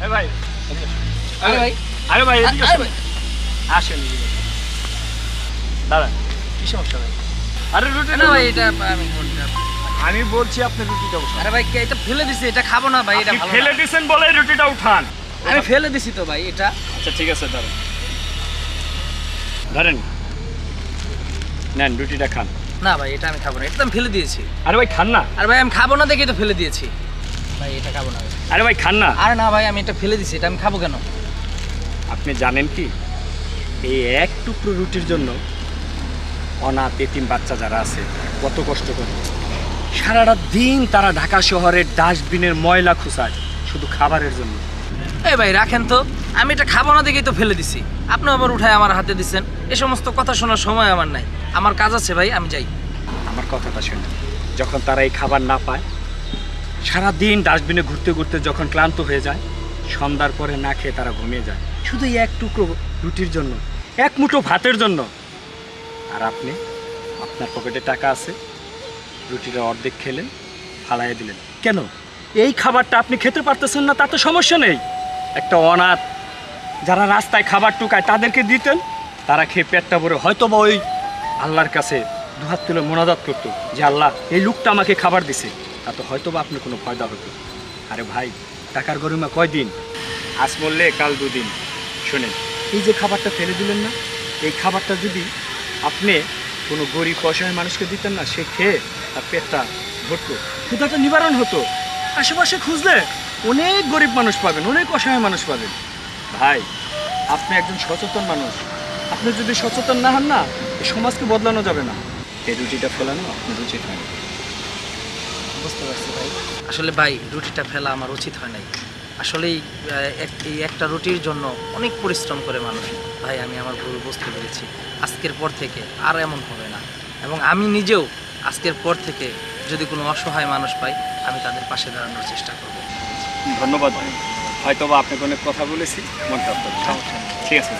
আরে ভাই। আরে ভাই আরে ভাই। আসেন এদিকে। কি সমস্যা ভাই? আরে রুটি না ভাই এটা আমি আমি বলছি আপনি রুটিটা উঠান। আরে ভাই এটা ফেলে দিছি এটা খাব না ভাই এটা ভালো ফেলে না। দিয়েছেন বলে রুটিটা উঠান। আমি ফেলে দিছি তো ভাই এটা। আচ্ছা ঠিক আছে দাঁড়ান। ধরেন নেন রুটিটা খান। না ভাই এটা আমি খাব না এটা আমি ফেলে দিয়েছি। আরে ভাই খান না। আর ভাই আমি খাব না দেখেই তো ফেলে দিয়েছি। ভাই এটা খাব না আরে ভাই খান না। আরে না ভাই আমি এটা ফেলে দিছি এটা আমি খাব কেন? আপনি জানেন কি? এই এক টুকরো রুটির জন্য অনাথ এতিম বাচ্চা যারা আছে কত কষ্ট করে। সারাটা দিন তারা ঢাকা শহরের ডাস্টবিনের ময়লা খুঁচায় শুধু খাবারের জন্য। এই ভাই রাখেন তো। আমি এটা খাব না দেখেই তো ফেলে দিছি। আপনি আবার উঠায় আমার হাতে দিচ্ছেন এই সমস্ত কথা শোনার সময় আমার নাই। আমার কাজ আছে ভাই আমি যাই। আমার কথাটা শুনে যখন তারা এই খাবার না পায় সারা দিন ডাস্টবিনে ঘুরতে ঘুরতে যখন ক্লান্ত হয়ে যায়, সন্ধ্যার পরে না খেয়ে তারা ঘুমিয়ে যায়। শুধু এক টুকরো রুটির জন্য, এক মুঠো ভাতের জন্য। আর আপনি, আপনার পকেটে টাকা আছে, রুটিটা অর্ধেক খেলেন, ফালাইয়ে দিলেন। কেন? এই খাবারটা আপনি খেতে পারতেছেন না তাতে সমস্যা নেই। একটা অনাথ, যারা রাস্তায় খাবার টুকায় তাদেরকে দিতেন, তারা খেয়ে পেটটা ভরে হয়তো বা ওই আল্লাহর কাছে দুহাত তুলে মোনাজাত করতো যে, আল্লাহ, এই লোকটা আমাকে খাবার দিছে। তাতে হয়তো বা আপনার কোনো ফায়দা হতো। আরে ভাই, টাকার গরিমা কয়দিন? আজ মরলে কাল দুদিন। শোনেন, এই যে খাবারটা ফেলে দিলেন না, এই খাবারটা যদি আপনি কোনো গরিব অসহায় মানুষকে দিতেন না, সে খেয়ে তার পেটটা ভরতো। ক্ষুধাটা নিবারণ হতো। আশেপাশে খুঁজলে অনেক গরিব মানুষ পাবেন, অনেক অসহায় মানুষ পাবেন। ভাই, আপনি একজন সচেতন মানুষ। আপনি যদি সচেতন না হন না, সমাজকে বদলানো যাবে না। এই রুটিটা ফেলানো আপনি উচিত হয়। বুঝতে পারছি ভাই। আসলে ভাই রুটিটা ফেলা আমার উচিত হয় নাই। আসলেই এক- এই একটা রুটির জন্য অনেক পরিশ্রম করে মানুষ। ভাই আমি আমার ভুল বুঝতে পেরেছি। আজকের পর থেকে আর এমন হবে না। এবং আমি নিজেও আজকের পর থেকে যদি কোনো অসহায় মানুষ পাই আমি তাদের পাশে দাঁড়ানোর চেষ্টা করব। ধন্যবাদ ভাই। হয়তো বা আপনাকে অনেক কথা বলেছি মন ঠিক আছে